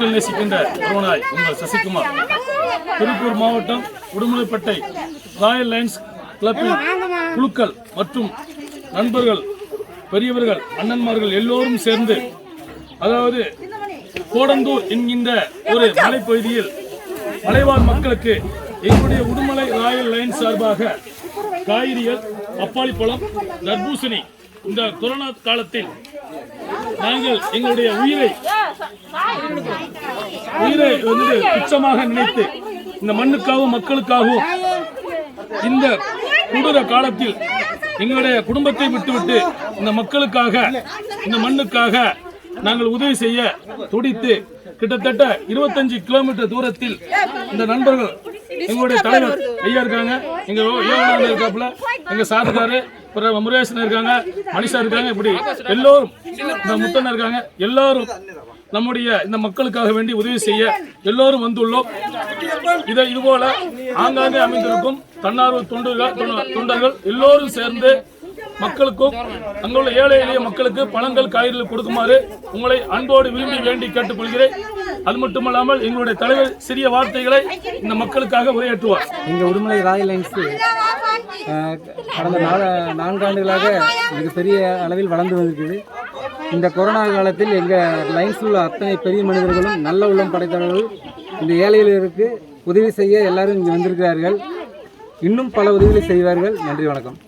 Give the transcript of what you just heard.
மக்கள் நேசிக்கின்ற உறவனாய் உங்கள் சசிகுமார். திருப்பூர் மாவட்டம் உடுமலைப்பேட்டை ராயல் லைன்ஸ் கிளப்பின் குழுக்கள் மற்றும் நண்பர்கள் பெரியவர்கள் அண்ணன்மார்கள் எல்லோரும் சேர்ந்து அதாவது கோடந்தூர் என்கின்ற ஒரு மலைப்பகுதியில் மலைவாழ் மக்களுக்கு எங்களுடைய உடுமலை ராயல் லைன் சார்பாக காய்கறிகள் பப்பாளி பழம் தர்பூசணி இந்த கொரோனா காலத்தில் நாங்கள் எங்களுடைய உயிரை உயிரை வந்து துச்சமாக நினைத்து இந்த மண்ணுக்காகவும் மக்களுக்காகவும் இந்த கொடூர காலத்தில் எங்களுடைய குடும்பத்தை விட்டுவிட்டு இந்த மக்களுக்காக இந்த மண்ணுக்காக நாங்கள் உதவி செய்ய துடித்து கிட்டத்தட்ட இருபத்தஞ்சு கிலோமீட்டர் தூரத்தில் இந்த நண்பர்கள் எங்களுடைய தலைவர் ஐயா இருக்காங்க எங்க ஏவனார் இருக்காப்புல எங்க சார் அப்புறம் முருகேசன் இருக்காங்க மனிஷா இருக்காங்க இப்படி எல்லோரும் இந்த முத்தன் இருக்காங்க எல்லாரும் நம்முடைய இந்த மக்களுக்காக வேண்டி உதவி செய்ய எல்லோரும் வந்துள்ளோம். இதை இதுபோல ஆங்காங்கே அமைந்திருக்கும் தன்னார்வ தொண்டர்கள் தொண்டர்கள் எல்லோரும் சேர்ந்து மக்களுக்கும் அங்குள்ள ஏழை எளிய மக்களுக்கு பழங்கள் காய்கறிகள் கொடுக்குமாறு உங்களை அன்போடு விரும்பி வேண்டி கேட்டுக்கொள்கிறேன். அது மட்டுமல்லாமல் எங்களுடைய தலைவர் சிறிய வார்த்தைகளை இந்த மக்களுக்காக உரையாற்றுவார். எங்கள் உடுமலை ராயல் கடந்த நால நான்காண்டுகளாக மிகப்பெரிய அளவில் வளர்ந்து வந்திருக்குது. இந்த கொரோனா காலத்தில் எங்கள் லைன்ஸில் உள்ள அத்தனை பெரிய மனிதர்களும் நல்ல உள்ளம் படைத்தவர்கள் இந்த ஏழைகளுக்கு உதவி செய்ய எல்லாரும் இங்கே வந்திருக்கிறார்கள். இன்னும் பல உதவிகளை செய்வார்கள். நன்றி வணக்கம்.